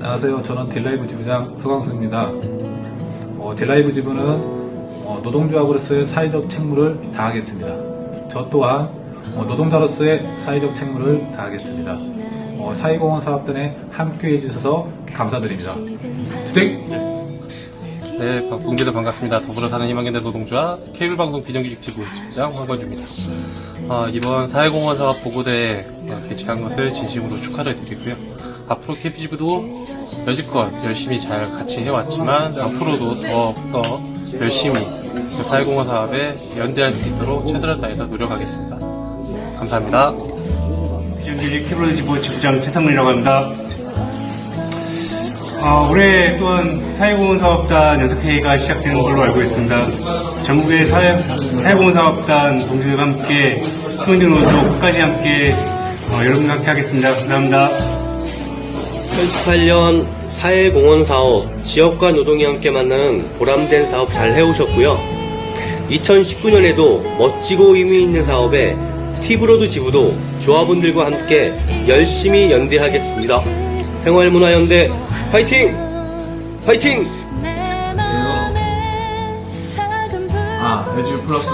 안녕하세요. 저는 딜라이브 지부장 서광수입니다. 어, 딜라이브 지부는 어, 노동조합으로서의 사회적 책무를 다하겠습니다. 저 또한 어, 노동자로서의 사회적 책무를 다하겠습니다. 어, 사회공헌 사업단에 함께해 주셔서 감사드립니다. 투쟁! 네, 박봉기도 반갑습니다. 더불어 사는 희망연대 노동조합 케이블 방송 비정규직 지부 지부장 황건주입니다. 아, 이번 사회공헌 사업 보고대회 어, 개최한 것을 진심으로 축하를 드리고요. 앞으로 KB지부도 여지껏 열심히 잘 같이 해왔지만 앞으로도 더욱더 열심히 그 사회공헌 사업에 연대할 수 있도록 최선을 다해서 노력하겠습니다. 감사합니다. 비정규직 키브로드 지부 지부장 최성문이라고 합니다. 어, 올해 또한 사회공헌 사업단 연석회의가 시작되는 걸로 알고 있습니다. 전국의 사회, 사회공헌 사업단 동지들과 함께 희망적 노조 끝까지 함께 어, 여러분과 함께 하겠습니다. 감사합니다. 2018년 사회공헌 사업, 지역과 노동이 함께 만나는 보람된 사업 잘 해오셨고요. 2019년에도 멋지고 의미 있는 사업에 티브로드 지부도 조합원들과 함께 열심히 연대하겠습니다. 생활문화연대 파이팅! 파이팅! 아, LG 플러스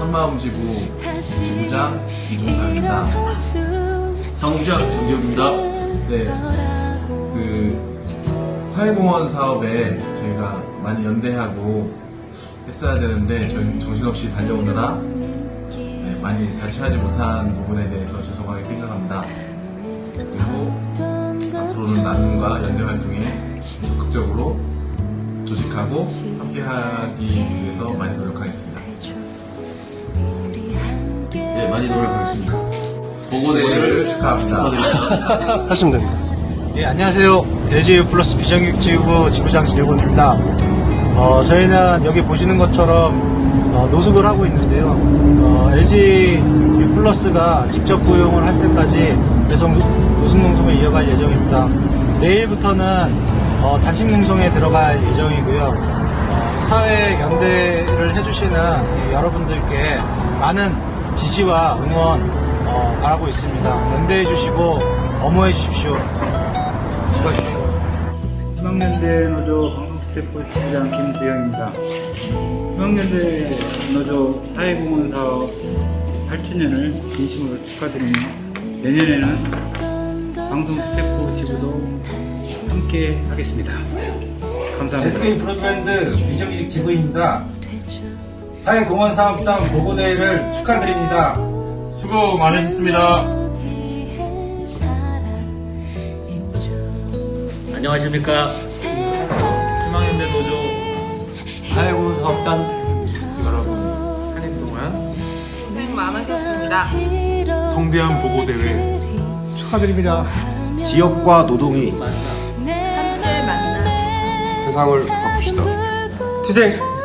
한마음 지부 지부장 이종상입니다. 상무장 정지욱입니다. 네, 그 사회공헌 사업에 저희가 많이 연대하고 했어야 되는데 저희 정신없이 달려오느라 네, 많이 같이 하지 못한 부분에 대해서 죄송하게 생각합니다. 그리고 앞으로는 나눔과 연대 활동에 적극적으로 조직하고 함께하기 위해서 많이 노력하겠습니다. 네, 많이 노력하겠습니다. 보고대회를 축하합니다. 하시면 됩니다. 예, 안녕하세요. LG 플러스 비정규직 지부 지부장 진일곤입니다. 어, 저희는 여기 보시는 것처럼 어, 노숙을 하고 있는데요. 어, LG 플러스가 직접 고용을 할 때까지 계속 노- 노숙 농성을 이어갈 예정입니다. 내일부터는 어, 단식 농성에 들어갈 예정이고요. 어, 사회 연대를 해주시는 이 여러분들께 많은 지지와 응원 어, 바라고 있습니다. 연대해 주시고 엄호해 주십시오. 희망연대 노조 방송 스태프 지부장 김두영입니다. 희망연대 노조 사회공헌 사업 8주년을 진심으로 축하드리며 내년에는 방송 스태프 지부도 함께 하겠습니다. 감사합니다. SK 브로드밴드 비정규직 지부입니다. 사회공헌 사업단 보고대회를 축하드립니다. 수고 많으셨습니다. 안녕하십니까. 희망연대 노조 사회공헌사업단 여러분 한해 동안 고생 많으셨습니다. 성대한 보고 대회 축하드립니다. 지역과 노동이 함께 만나 세상을 바꿉시다. 투쟁!